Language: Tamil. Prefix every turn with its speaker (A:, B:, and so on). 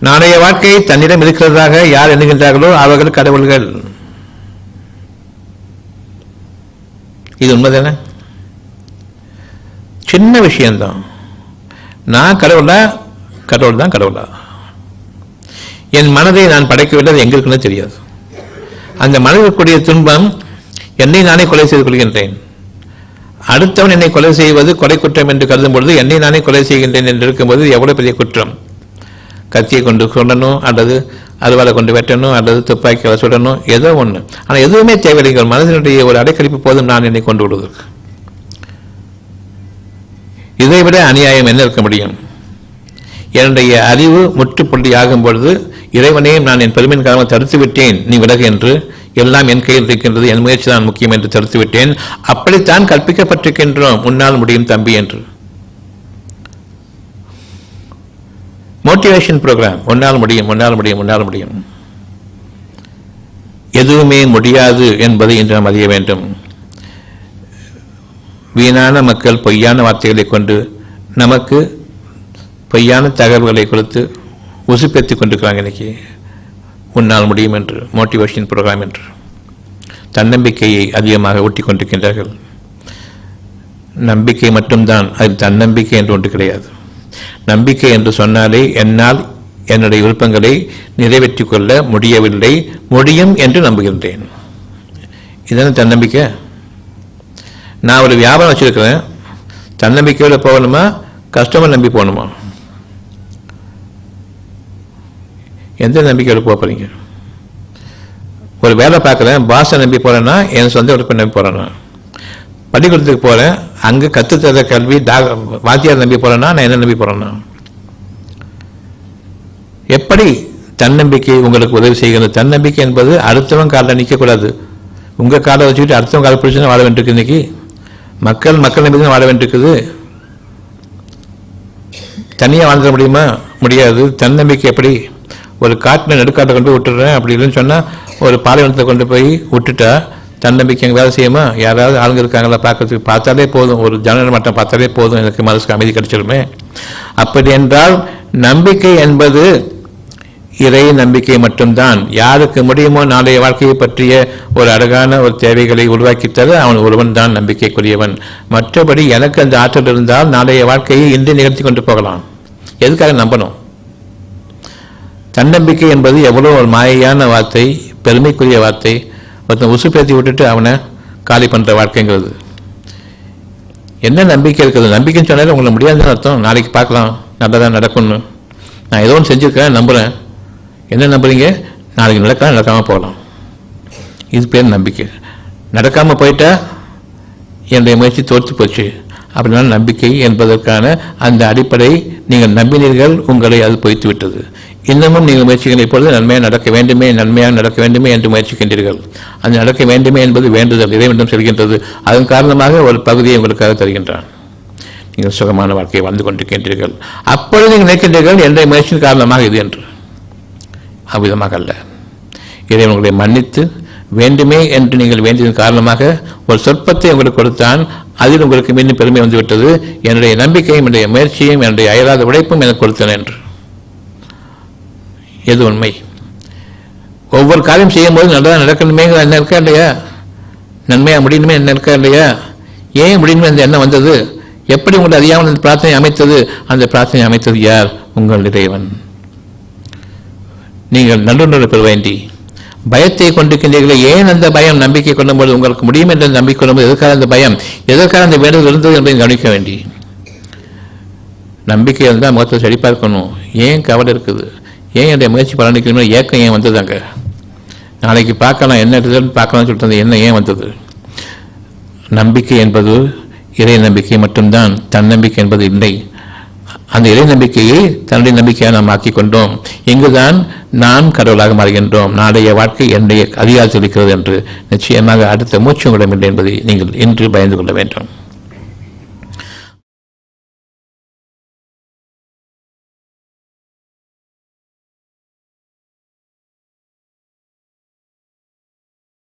A: நாளைய வாழ்க்கை தன்னிடம் இருக்கிறதாக யார் எண்ணுகின்றார்களோ அவர்கள் கடவுள்கள். இது உண்மைதானே? சின்ன விஷயம்தான். நான் கடவுளா? கடவுள் தான் கடவுளா. என் மனதை நான் படைக்கவில்லை அது எங்க தெரியாது. அந்த மனதிற்குரிய துன்பம் என்னை நானே கொலை செய்து கொள்கின்றேன். அடுத்தவன் என்னை கொலை செய்வது கொலை குற்றம் என்று கருதும் பொழுது என்னை நானே கொலை செய்கின்றேன் என்று இருக்கும்போது எவ்வளவு பெரிய குற்றம்? கத்தியை கொண்டு சுடணும் அல்லது அறுவாலை கொண்டு வெட்டணும் அல்லது துப்பாக்கியால் சுடணும் ஏதோ ஒன்று ஆனால் எதுவுமே தேவையில்லைங்கள் மனதினுடைய ஒரு அடைக்கழிப்பு போதும் நான் என்னை கொண்டு விடுவதற்கு இதைவிட அநியாயம் என்ன இருக்க முடியும்? என்னுடைய அறிவு முற்றுப்புள்ளி ஆகும் பொழுது இறைவனையும் நான் என் பெருமையின் காரணமாக தடுத்து விட்டேன் நீ விலகு என்று எல்லாம் என் கையில் இருக்கின்றது. என் முயற்சி தான் முக்கியம் என்று தடுத்து விட்டேன். அப்படித்தான் கற்பிக்கப்பட்டிருக்கின்றோம். உன்னால் முடியும் தம்பி என்று. மோட்டிவேஷன் ப்ரோக்ராம் ஒன்னால் முடியும் ஒன்னால் முடியும் ஒன்னால் முடியும். எதுவுமே முடியாது என்பதை இன்று நாம் அறிய வேண்டும். வீணான மக்கள் பொய்யான வார்த்தைகளை கொண்டு நமக்கு பொய்யான தகவல்களை கொடுத்து உசுப்பேற்றிக் கொண்டிருக்கிறாங்க இன்னைக்கு. உன்னால் முடியும் என்று மோட்டிவேஷன் ப்ரோக்ராம் என்று. தன்னம்பிக்கையை அதிகமாக ஊட்டி கொண்டிருக்கின்றார்கள். நம்பிக்கை மட்டும்தான் அது தன்னம்பிக்கை என்று ஒன்று கிடையாது. நம்பிக்கை என்று சொன்னாலே என்னால் என்னுடைய விருப்பங்களை நிறைவேற்றிக் கொள்ள முடியவில்லை முடியும் என்று நம்புகின்றேன். இதான தன்னம்பிக்கை? நான் ஒரு வியாபாரம் வச்சிருக்கிறேன். தன்னம்பிக்கையோட போகணுமா? கஸ்டமர் நம்பி போகணுமா? எந்த நம்பிக்கையோட போக போறீங்க? ஒரு வேலை பார்க்குறேன் பாஸை நம்பி போறேன்னா என் சொந்த உறுப்பை நம்பி போகிறேன்னா பள்ளிக்கூடத்துக்கு போறேன் அங்கே கற்றுத்தர கல்வி டா வாத்தியார் நம்பி போகிறேன்னா நான் என்ன நம்பி போகிறேன்னா எப்படி தன்னம்பிக்கை உங்களுக்கு உதவி செய்கிறது? தன்னம்பிக்கை என்பது அடுத்தவன் காலில் நிற்கக்கூடாது. உங்கள் காலை வச்சுக்கிட்டு அடுத்தவங்க காலை பிடிச்சு வாழ வேண்டியிருக்கு இன்னைக்கு. மக்கள் மக்கள் நம்பி தான் வாழ வேண்டியிருக்குது. தனியாக வாழ்ந்துட முடியுமா? முடியாது. தன்னம்பிக்கை எப்படி? ஒரு காட்டில் நடுக்காட்டை கொண்டு போய் விட்டுடுறேன் அப்படி இல்லைன்னு சொன்னால் ஒரு பாலைவனத்தை கொண்டு போய் விட்டுட்டா தன்னம்பிக்கை வேலை செய்யுமா? யாராவது ஆளுங்க இருக்காங்களா பார்க்கறதுக்கு பார்த்தாலே போதும். ஒரு ஜனநல மட்டம் பார்த்தாலே போதும். எனக்கு மனசுக்கு அமைதி கிடைச்சிருமே. அப்படி என்றால் நம்பிக்கை என்பது இறை நம்பிக்கை மட்டும்தான். யாருக்கு முடியுமோ நாளைய வாழ்க்கையை பற்றிய ஒரு அழகான ஒரு தேவைகளை உருவாக்கித்தர அவன் ஒருவன் தான் நம்பிக்கைக்குரியவன். மற்றபடி எனக்கு அந்த ஆற்றல் இருந்தால் நாளைய வாழ்க்கையை இன்று நிகழ்த்தி கொண்டு போகலாம். எதுக்காக நம்பணும்? தன்னம்பிக்கை என்பது எவ்வளோ ஒரு மாயையான வார்த்தை பெருமைக்குரிய வார்த்தை ஒருத்தன் உசு பேத்தி விட்டுட்டு அவனை காலி பண்ணுற வாழ்க்கைங்கிறது. என்ன நம்பிக்கை இருக்குது? நம்பிக்கைன்னு சொன்னாலே உங்களுக்கு முடியாதுன்னு அர்த்தம். நாளைக்கு பார்க்கலாம். நல்லதாக நடக்கும்னு. நான் ஏதோ ஒன்று செஞ்சுருக்கேன் நம்புகிறேன் என்ன நம்புறீங்க? நாளைக்கு நடக்கலாம் நடக்காமல் போகலாம். இது பேர் நம்பிக்கை. நடக்காமல் போயிட்டா என்னுடைய முயற்சி தோற்று போச்சு. அப்படின்னா நம்பிக்கை என்பதற்கான அந்த அடிப்படை நீங்கள் நம்பினீர்கள் உங்களை அது பொய்த்து விட்டது. இன்னமும் நீங்கள் முயற்சிகள் இப்பொழுது நன்மையாக நடக்க வேண்டுமே நன்மையாக நடக்க வேண்டுமே என்று முயற்சிக்கின்றீர்கள். அது நடக்க வேண்டுமே என்பது வேண்டுதல் இறைவனிடம் செல்கின்றது. அதன் காரணமாக ஒரு பகுதியை உங்களுக்காக தருகின்றான். நீங்கள் சுகமான வாழ்க்கையை வாழ்ந்து கொண்டிருக்கின்றீர்கள். அப்பொழுது நீங்கள் நினைக்கின்றீர்கள் என்ற முயற்சியின் காரணமாக இது என்று. அவ்விதமாக அல்ல. இதை உங்களை மன்னித்து வேண்டுமே என்று நீங்கள் வேண்டியதன் காரணமாக ஒரு சொற்பத்தை உங்களுக்கு கொடுத்தான். அதில் உங்களுக்கு மீண்டும் பெருமை வந்துவிட்டது. என்னுடைய நம்பிக்கையும் என்னுடைய முயற்சியும் என்னுடைய அயலாத உழைப்பும் எனக்கு கொடுத்தன என்று. எது உண்மை? ஒவ்வொரு காரியம் செய்யும்போது நல்லதாக நடக்கணுமே என்ன இருக்கா இல்லையா? நன்மையாக முடியணுமே என்ன இருக்கா இல்லையா? ஏன் முடியணுமே அந்த எண்ணம் வந்தது? எப்படி உங்களை அறியாமல் அந்த பிரார்த்தனை அமைத்தது? அந்த பிரார்த்தனை அமைத்தது யார்? உங்கள் இறைவன். நீங்கள் நல்லுணர்வு பெற வேண்டி. பயத்தை கொண்டிருக்கின்றீர்களே ஏன் அந்த பயம்? நம்பிக்கை கொள்ளும்போது உங்களுக்கு முடியும் என்று நம்பிக்கை கொள்ளும்போது எதற்காக அந்த பயம்? எதற்காக அந்த வேண்டுதல் இருந்தது என்பதை கவனிக்க வேண்டி. நம்பிக்கை இருந்தால் முகத்தை செழிப்பாக இருக்கணும் ஏன் கவலை இருக்குது? ஏன் என்னுடைய முயற்சி பலனிக்கணும் ஏக்கம் ஏன் வந்தது அங்கே நாளைக்கு பார்க்கலாம் என்ன ரிசல்ட் பார்க்கலாம்னு சொல்லிட்டு என்ன ஏன் வந்தது? நம்பிக்கை என்பது இறை நம்பிக்கை மட்டும்தான் தன்னம்பிக்கை என்பது இல்லை. அந்த இறை நம்பிக்கையை தன்னுடைய நம்பிக்கையாக நாம் ஆக்கிக் கொண்டோம். இங்குதான் நாம் கடவுளாக மாறுகின்றோம். நாளைய வாழ்க்கை என்னுடைய அதிகாரத்தில் இருக்கிறது என்று நிச்சயமாக அடுத்த மூச்சு உங்களிடம் இல்லை என்பதை நீங்கள் இன்று பயந்து கொள்ள வேண்டும்.